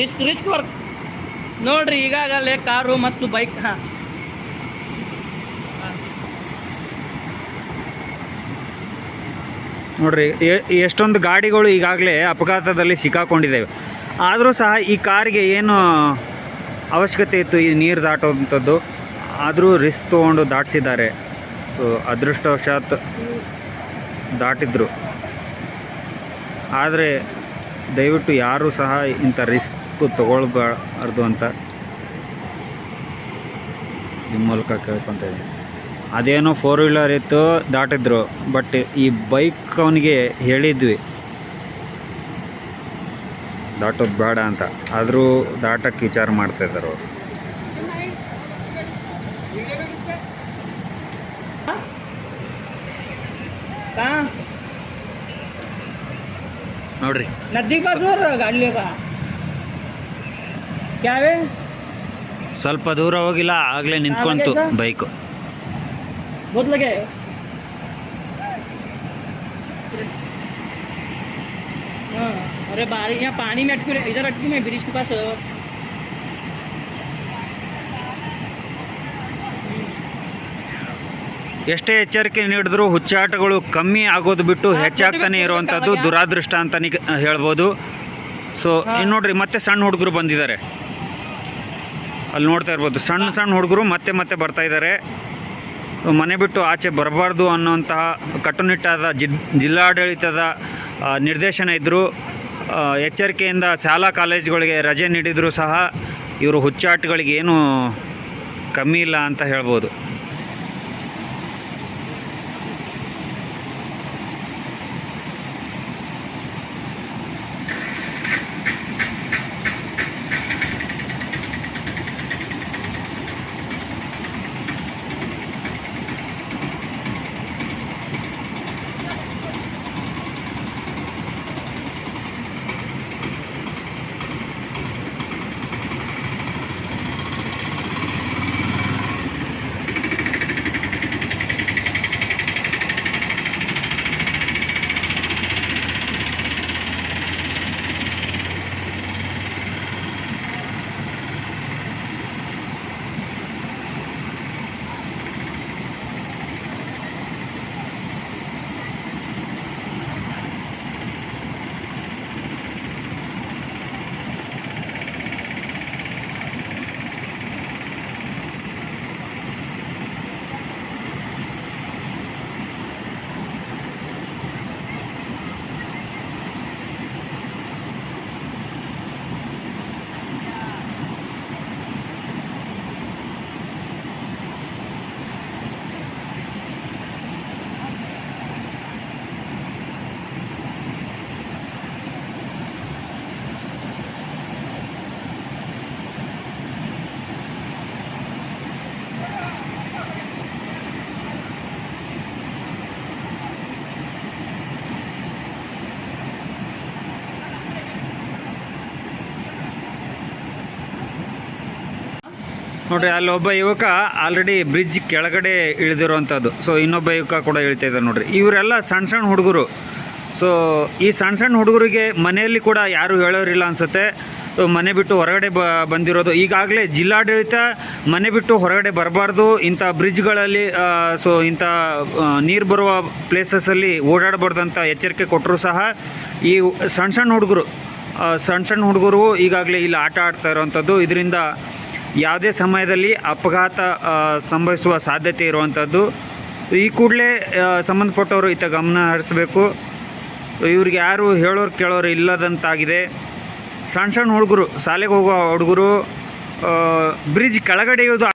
Risk risk work. ನೋಡ್ರಿ, ಈಗಾಗಲೇ car ಮತ್ತು ಬೈಕ್ ನೋಡ್ರಿ ಎಷ್ಟೊಂದು ಗಾಡಿಗಳು ಈಗಾಗಲೇ ಅಪಘಾತದಲ್ಲಿ ಸಿಕ್ಕಾಕೊಂಡಿದ್ದೇವೆ. ಆದರೂ ಸಹ ಈ ಕಾರಿಗೆ ಏನು ಅವಶ್ಯಕತೆ ಇತ್ತು ಈ ನೀರು ದಾಟುವಂಥದ್ದು? ಆದರೂ ರಿಸ್ಕ್ ತೊಗೊಂಡು ದಾಟಿಸಿದ್ದಾರೆ. ಸೊ, ಅದೃಷ್ಟವಶಾತ್ ದಾಟಿದ್ರು. ಆದರೆ ದಯವಿಟ್ಟು ಯಾರೂ ಸಹ ಇಂಥ ರಿಸ್ಕ್ ತಗೊಳ್ಬಾರ್ದು ಅಂತ ನಿಮ್ಮ ಮೂಲಕ ಕೇಳ್ಕೊತ ಇದ್ದೀನಿ. ಅದೇನೋ ಫೋರ್ ವೀಲರ್ ಇತ್ತು ದಾಟಿದ್ರು. ಬಟ್ ಈ ಬೈಕ್ ಅವನಿಗೆ ಹೇಳಿದ್ವಿ ದಾಟೋದು ಬೇಡ ಅಂತ. ಆದರೂ ದಾಟಕ್ಕೆ ವಿಚಾರ ಮಾಡ್ತಾ ಇದ್ದಾರೆ ಅವರು. ನೋಡ್ರಿ. नदी के पास और गाड़ी लेगा क्या है ಸ್ವಲ್ಪ ದೂರ ಹೋಗಿಲ್ಲ ಆಗಲೇ ನಿಂತ್ಕೊಂತು ಆವಾಗ ಸರ್? ಬೈಕು बहुत लगे हाँ अरे बारिश यहाँ पानी में अटकी इधर अटकी मैं ब्रिज के पास ಎಷ್ಟೇ ಎಚ್ಚರಿಕೆ ನೀಡಿದ್ರೂ ಹುಚ್ಚಾಟಗಳು ಕಮ್ಮಿ ಆಗೋದು ಬಿಟ್ಟು ಹೆಚ್ಚಾಗ್ತಾನೆ ಇರುವಂಥದ್ದು ದುರಾದೃಷ್ಟ ಅಂತಲೇ ಹೇಳ್ಬೋದು ಸೊ ಇನ್ನು ನೋಡ್ರಿ ಮತ್ತೆ ಸಣ್ಣ ಹುಡುಗರು ಬಂದಿದ್ದಾರೆ ಅಲ್ಲಿ ನೋಡ್ತಾ ಇರ್ಬೋದು. ಸಣ್ಣ ಸಣ್ಣ ಹುಡುಗರು ಮತ್ತೆ ಮತ್ತೆ ಬರ್ತಾ ಇದ್ದಾರೆ ಮನೆ ಬಿಟ್ಟು ಆಚೆ ಬರಬಾರ್ದು ಅನ್ನೋಂತಹ ಕಟ್ಟುನಿಟ್ಟಾದ ಜಿ ಜಿಲ್ಲಾಡಳಿತದ ನಿರ್ದೇಶನ ಇದ್ದರೂ ಎಚ್ಚರಿಕೆಯಿಂದ ಶಾಲಾ ಕಾಲೇಜುಗಳಿಗೆ ರಜೆ ನೀಡಿದರೂ ಸಹ. ಇವರು ಹುಚ್ಚಾಟಗಳಿಗೆ ಏನು ಕಮ್ಮಿ ಇಲ್ಲ ಅಂತ ಹೇಳ್ಬೋದು. ನೋಡ್ರಿ, ಅಲ್ಲಿ ಒಬ್ಬ ಯುವಕ ಆಲ್ರೆಡಿ ಬ್ರಿಡ್ಜ್ ಕೆಳಗಡೆ ಇಳಿದಿರುವಂಥದ್ದು ಸೊ ಇನ್ನೊಬ್ಬ ಯುವಕ ಕೂಡ ಇಳಿತಾ ಇದ್ದಾರೆ ನೋಡ್ರಿ. ಇವರೆಲ್ಲ ಸಣ್ಣ ಸಣ್ಣ ಹುಡುಗರು. ಸೊ ಈ ಸಣ್ಣ ಸಣ್ಣ ಹುಡುಗರಿಗೆ ಮನೆಯಲ್ಲಿ ಕೂಡ ಯಾರು ಹೇಳೋರಿಲ್ಲ ಅನ್ಸುತ್ತೆ. ಮನೆ ಬಿಟ್ಟು ಹೊರಗಡೆ ಬ, ಬಂದಿರೋದು. ಈಗಾಗಲೇ ಜಿಲ್ಲಾಡಳಿತ ಮನೆ ಬಿಟ್ಟು ಹೊರಗಡೆ ಬರಬಾರ್ದು. ಇಂಥ ಬ್ರಿಡ್ಜ್ಗಳಲ್ಲಿ ಸೊ ಇಂಥ ನೀರು ಬರುವ ಪ್ಲೇಸಸ್ಸಲ್ಲಿ ಓಡಾಡಬಾರ್ದಂತ ಎಚ್ಚರಿಕೆ ಕೊಟ್ಟರು ಸಹ ಈ ಸಣ್ಣ ಸಣ್ಣ ಹುಡುಗರು. ಸಣ್ಣ ಸಣ್ಣ ಹುಡುಗರು ಈಗಾಗಲೇ ಇಲ್ಲಿ ಆಟ ಆಡ್ತಾ ಇರೋವಂಥದ್ದು ಇದರಿಂದ ಯಾವುದೇ ಸಮಯದಲ್ಲಿ ಅಪಘಾತ ಸಂಭವಿಸುವ ಸಾಧ್ಯತೆ ಇರುವಂಥದ್ದು. ಈ ಕೂಡಲೇ ಸಂಬಂಧಪಟ್ಟವರು ಇತ್ತ ಗಮನ ಹರಿಸಬೇಕು. ಇವ್ರಿಗೆ ಯಾರು ಹೇಳೋರು ಕೇಳೋರು ಇಲ್ಲದಂತಾಗಿದೆ. ಸಣ್ಣ ಸಣ್ಣ ಹುಡುಗರು, ಶಾಲೆಗೆ ಹೋಗೋ ಹುಡುಗರು ಬ್ರಿಡ್ಜ್ ಕೆಳಗಡೆ ಇಳಿದು